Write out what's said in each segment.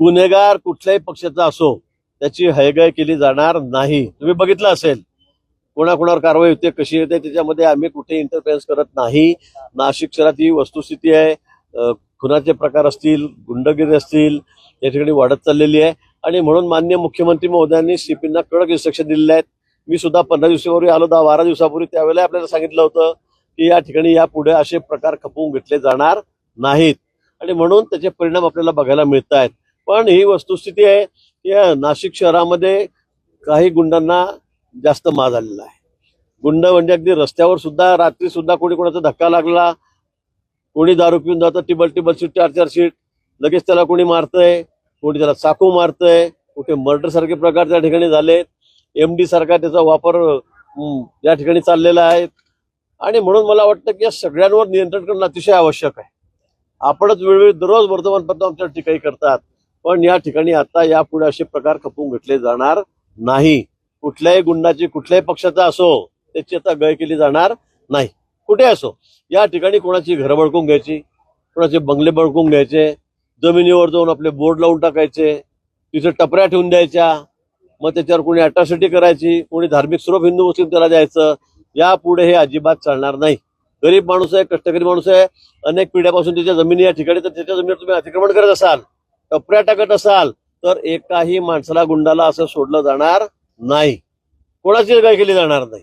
गुन्हेगार कुठल्याही पक्षाचा असो त्याची हयगय केली जाणार नाही. तुम्ही बघितलं असेल कोणाकोणावर कारवाई होते कशी येते त्याच्यामध्ये आम्ही कुठे इंटरफेअरन्स करत नाही. नाशिक शहरात ही वस्तुस्थिती आहे. खुनाचे प्रकार असतील गुंडगिरी असतील या ठिकाणी वाढत चाललेली आहे. आणि म्हणून मान्य मुख्यमंत्री महोदयांनी सीपींना कडक इन्स्ट्रक्शन दिलेले आहेत. मी सुद्धा पंधरा दिवसापूर्वी आलो दहा बारा दिवसापूर्वी त्यावेळेला आपल्याला सांगितलं होतं की या ठिकाणी यापुढे असे प्रकार खपवून घेतले जाणार नाहीत. आणि म्हणून त्याचे परिणाम आपल्याला बघायला मिळत आहेत पण ही वस्तुस्थिती आहे की या नाशिक शहरामध्ये काही गुंडांना जास्त माज आलेला आहे. गुंड म्हणजे अगदी रस्त्यावर सुद्धा रात्री सुद्धा कोणी कोणाचा धक्का लागला कोणी दारू पिऊन जातं टिबल टिबल सीट चार चार सीट लगेच त्याला कोणी मारतंय कोणी त्याला चाकू मारतंय कुठे मर्डर सारखे प्रकार त्या ठिकाणी झालेत. एम डी सारखा त्याचा वापर या ठिकाणी चाललेला आहे. आणि म्हणून मला वाटतं की या सगळ्यांवर नियंत्रण करणं अतिशय आवश्यक आहे. आपणच वेळोवेळी दररोज वर्तमानपत्र आमच्या ठिकाणी करतात. पण या ठिकाणी आता यापुढे असे प्रकार खपवून घेतले जाणार नाही. कुठल्याही गुंडाची कुठल्याही पक्षाचा असो त्याची आता गय केली जाणार नाही. कुठे असो या ठिकाणी कोणाची घरं बळकून घ्यायची कोणाचे बंगले बळकून घ्यायचे जमिनीवर जाऊन आपले बोर्ड लावून टाकायचे तिथे टपऱ्या ठेवून द्यायच्या मग त्याच्यावर कोणी अट्रॉसिटी करायची कोणी धार्मिक स्वरूप हिंदू मुस्लिम त्याला द्यायचं यापुढे हे अजिबात चालणार नाही. गरीब माणूस आहे कष्टकरी माणूस आहे अनेक पिढ्यापासून त्याच्या जमिनी या ठिकाणी तर त्याच्या जमिनीवर तुम्ही अतिक्रमण करत असाल टपऱ्या टाकत असाल तर एकाही माणसाला गुंडाला असं सोडलं जाणार नाही. कोणाची काय केली जाणार नाही?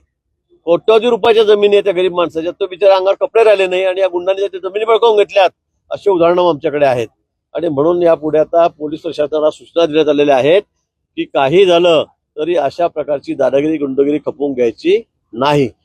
कोट्यावधी रुपयाच्या जमिनी आहे त्या गरीब माणसाच्या. तो बिचारा अंगावर कपडे राहिले नाही आणि या गुंडांनी त्या जमिनी बळकावून घेतल्यात अशी उदाहरणं आमच्याकडे आहेत. आणि म्हणून यापुढे आता पोलीस प्रशासनाला सूचना देण्यात आलेल्या आहेत की काही झालं तरी अशा प्रकारची दादागिरी गुंडगिरी खपवून घ्यायची नाही.